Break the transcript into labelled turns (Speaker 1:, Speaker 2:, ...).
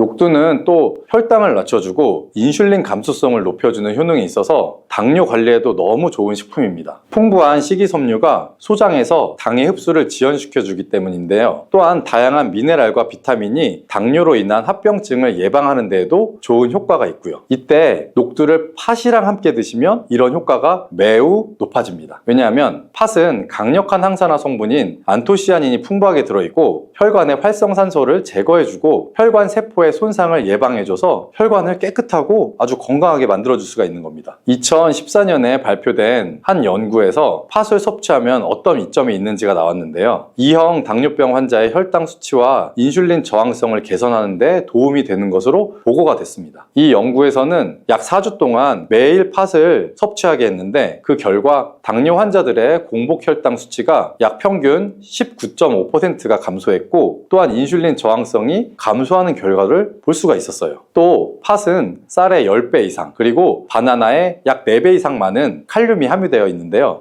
Speaker 1: 녹두는 또 혈당을 낮춰주고 인슐린 감수성을 높여주는 효능이 있어서 당뇨 관리에도 너무 좋은 식품입니다. 풍부한 식이섬유가 소장에서 당의 흡수를 지연시켜주기 때문인데요. 또한 다양한 미네랄과 비타민이 당뇨로 인한 합병증을 예방하는 데에도 좋은 효과가 있고요. 이때 녹두를 팥이랑 함께 드시면 이런 효과가 매우 높아집니다. 왜냐하면 팥은 강력한 항산화 성분인 안토시아닌이 풍부하게 들어있고 혈관의 활성산소를 제거해주고 혈관 세포 의 손상을 예방해줘서 혈관을 깨끗하고 아주 건강하게 만들어줄 수가 있는 겁니다. 2014년에 발표된 한 연구에서 팥을 섭취하면 어떤 이점이 있는지가 나왔는데요. 2형 당뇨병 환자의 혈당 수치와 인슐린 저항성을 개선하는 데 도움이 되는 것으로 보고가 됐습니다. 이 연구에서는 약 4주 동안 매일 팥을 섭취하게 했는데 그 결과 당뇨 환자들의 공복 혈당 수치가 약 평균 19.5%가 감소했고 또한 인슐린 저항성이 감소하는 결과 를 볼 수가 있었어요. 또 팥은 쌀의 10배 이상 그리고 바나나의 약 4배 이상 많은 칼륨이 함유되어 있는데요.